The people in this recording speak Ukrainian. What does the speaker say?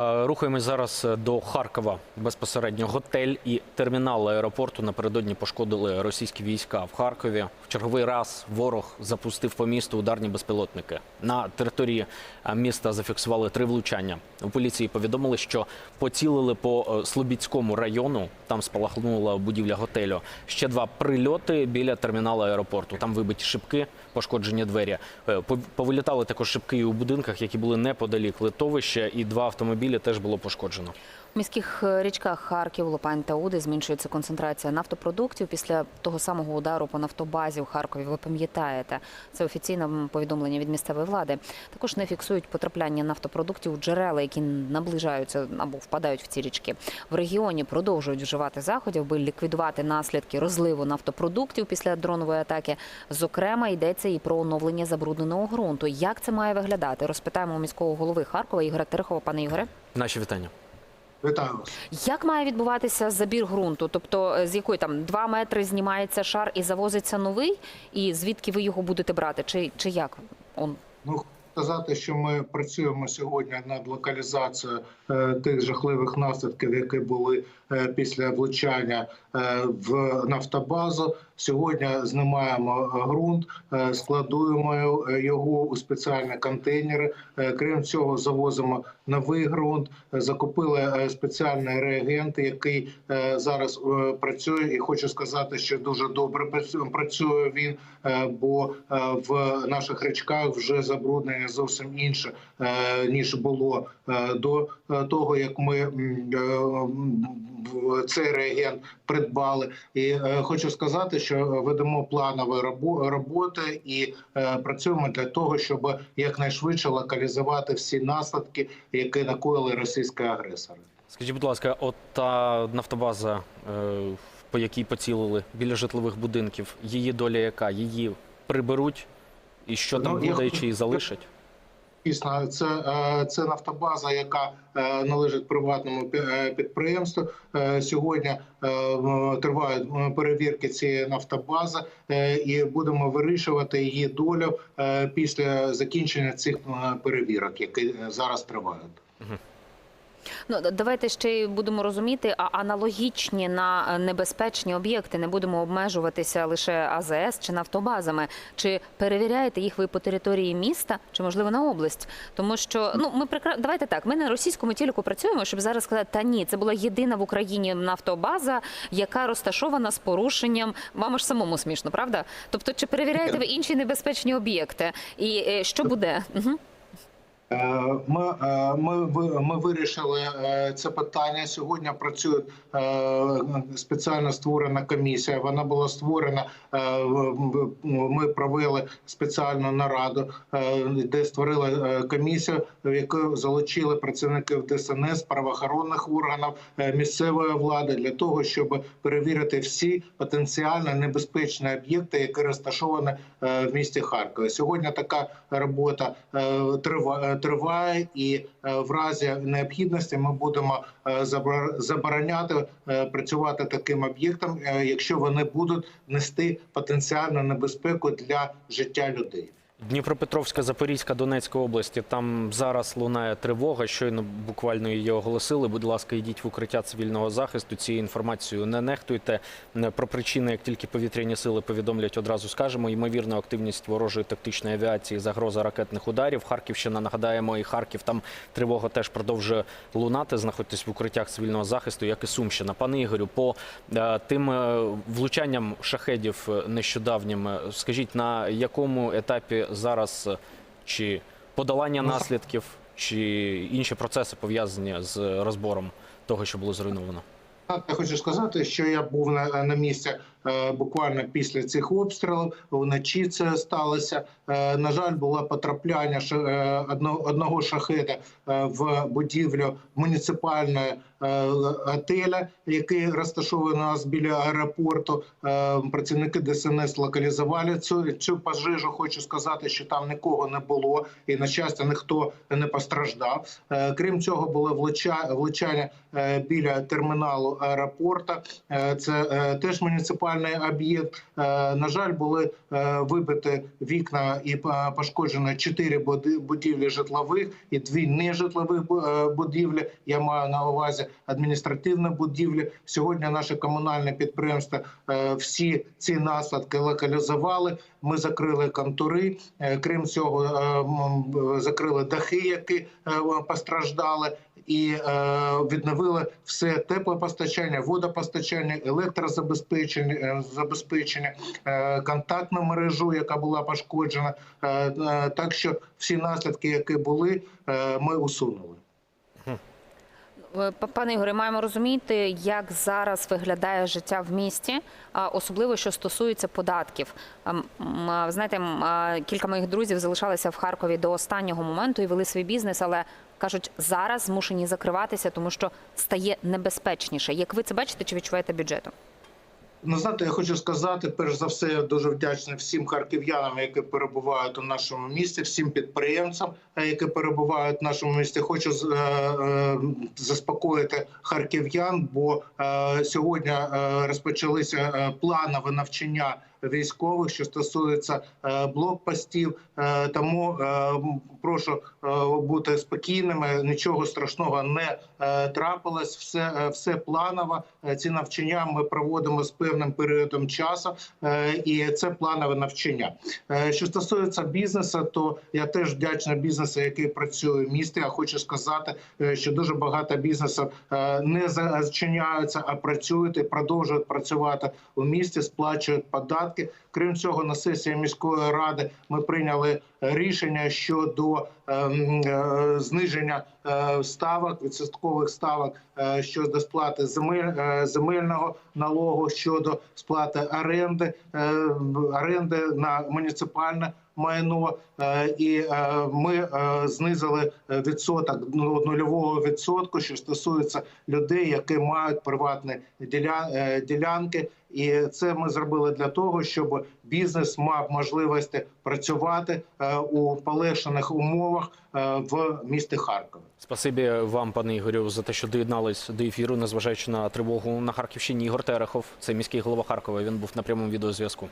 Е, Рухаємось зараз до Харкова. Безпосередньо готель і термінал аеропорту напередодні пошкодили російські війська в Харкові. В черговий раз ворог запустив по місту ударні безпілотники. На території е, міста зафіксували три влучання. У поліції повідомили, що поцілили по е, Слобідському району. Там спалахнула будівля готелю. Ще два прильоти біля терміналу аеропорту. Там вибиті шибки, пошкоджені двері. Е, Повилітали також шибки і у будинках, які були неподалік литовища, і два автомобілі теж було пошкоджено. У міських е, річках Харків, Лопань та Уди зменшується концентрація нафтопродуктів після того самого удару по нафтобазі у Харкові. Ви пам'ятаєте, це офіційне повідомлення від місцевої влади. Також не фіксують потрапляння нафтопродуктів у джерела, які наближаються або впадають в ці річки. В регіоні продовжують вживати заходів, аби ліквідувати наслідки розливу нафтопродуктів після дронової атаки. Зокрема, йдеться і про оновлення забрудненого ґрунту. Як це має виглядати? Розпитаємо у міського голови Харкова Ігоря Терехова. Пане Ігоре. Наші вітання. Вітаю вас. Як має відбуватися забір ґрунту? Тобто е, з якої там 2 метри знімається шар і завозиться новий, і звідки ви його будете брати? Чи, чи як? Он Ну сказати, що ми працюємо сьогодні над локалізацією е, тих жахливих наслідків, які були е, після влучання в нафтобазу. Сьогодні знімаємо е, ґрунт, е, складуємо е, його у спеціальні контейнери. Е, Крім цього, завозимо новий ґрунт. Е, Закупили е, спеціальний реагент, який е, зараз е, працює. І хочу сказати, що дуже добре працю- працює він, е, бо е, в наших річках вже забруднення зовсім інше е, ніж було е, до е, того, як ми е, цей реагент придбали. І е, хочу сказати, що ведемо планові роботи і е, працюємо для того, щоб якнайшвидше локалізувати всі наслідки, які накоїли російські агресори. Скажіть, будь ласка, от та нафтобаза, е, по якій поцілили біля житлових будинків, її доля яка? Її приберуть? І що там Ну, буде, хочу- чи її залишать? Дійсно, це, е, це нафтобаза, яка е, належить приватному е, підприємству. Сьогодні тривають перевірки цієї нафтобази, і будемо вирішувати її долю після закінчення цих перевірок, які зараз тривають. Ну давайте ще будемо розуміти, а аналогічні на е, небезпечні об'єкти не будемо обмежуватися лише АЗС чи нафтобазами. Чи перевіряєте їх ви по території міста, чи можливо на область? Тому що ну ми прекра... давайте так. Ми на російському телеку працюємо, щоб зараз сказати, та ні, це була єдина в Україні нафтобаза, яка розташована з порушенням. Вам ж самому смішно, правда? Тобто, чи перевіряєте ви інші небезпечні об'єкти? І е, що буде? Угу. Е, Ми, е, ми, ми вирішили е, це питання. Сьогодні працює спеціально створена комісія. Вона була створена. Ми провели спеціальну нараду, де створили комісію, в яку залучили працівників ДСНС, правоохоронних органів, місцевої влади для того, щоб перевірити всі потенціально небезпечні об'єкти, які розташовані в місті Харкові. Сьогодні така робота е, трива- триває, і е, в разі необхідності ми будемо е, забороняти е, працювати таким об'єктам, якщо вони будуть нести потенціальну небезпеку для життя людей. Дніпропетровська, Запорізька, Донецька області. Там зараз лунає тривога. Щойно буквально її оголосили. Будь ласка, йдіть в укриття цивільного захисту. Цією інформацією не нехтуйте. Не Про причини, як тільки повітряні сили повідомлять, одразу скажемо. Ймовірна активність ворожої тактичної авіації, загроза ракетних ударів. Харківщина нагадаємо, і Харків там тривога теж продовжує лунати. Знаходьтесь в укриттях цивільного захисту, як і Сумщина. Пане Ігорю, по е, тим е, влучанням шахедів е, нещодавнім, е, скажіть на якому етапі зараз е, чи подолання Ну, наслідків, чи інші процеси пов'язані з розбором того, що було зруйновано? Я хочу сказати, що я був на, на місці буквально після цих обстрілів. Вночі це сталося. Е, на жаль, було потрапляння е, одного, шахеда е, в будівлю муніципальної е, отеля, який розташований у нас біля аеропорту. Е, працівники ДСНС локалізували цю, цю пожежу. Хочу сказати, що там нікого не було, і на щастя ніхто не постраждав. Е, крім цього, було влучання е, біля терміналу аеропорта. Е, Це е, теж муніципальний муніципальний об'єкт. Е, На жаль, були е, вибиті вікна і е, пошкоджено чотири будівлі житлових і дві нежитлових бу- будівлі. Я маю на увазі адміністративні будівлі. Сьогодні наше комунальне підприємство всі ці наслідки локалізували. Ми закрили контури. Крім цього, закрили дахи, які постраждали, і е, відновили все теплопостачання, водопостачання, електрозабезпечення, е, забезпечення, е, контактну мережу, яка була пошкоджена. Так що всі наслідки, які були, ми усунули. Пане Ігоре, маємо розуміти, як зараз виглядає життя в місті, особливо що стосується податків. Ем, Знаєте, кілька моїх друзів залишалися в Харкові до останнього моменту і вели свій бізнес, але кажуть, зараз змушені закриватися, тому що стає небезпечніше. Як ви це бачите, чи відчуваєте бюджетом? Ну, знаєте, я хочу сказати, перш за все, я дуже вдячний всім харків'янам, які перебувають у нашому місті, всім підприємцям, е, які перебувають в нашому місті. Хочу е, е, заспокоїти харків'ян, бо е, сьогодні розпочалися планове навчання військових, що стосується е, блокпостів. Е, тому е, прошу бути спокійними. Нічого страшного не трапилось. Все, все планово. Ці навчання ми проводимо з певним періодом часу, і це планове навчання. Що стосується бізнесу, то я теж вдячний бізнесу, який працює в місті. Я хочу сказати, що дуже багато бізнесу е, не зачиняються, а працюють і продовжують працювати у місті, сплачують податки. Крім цього, на сесії міської ради ми прийняли рішення щодо ем, е, зниження е, ставок, відсоткових ставок е, щодо сплати земель, е, земельного налогу, щодо сплати оренди, е, оренди на муніципальне майно, е, і е, ми е, знизили відсоток ну, нульового відсотку, що стосується людей, які мають приватні діля- ділянки. І це ми зробили для того, щоб бізнес мав можливості працювати у полегшених умовах в місті Харкові. Спасибі вам, пане Ігорю, за те, що доєднались до ефіру, незважаючи на тривогу на Харківщині. Ігор Терехов, це міський голова Харкова. Він був на прямому відеозв'язку.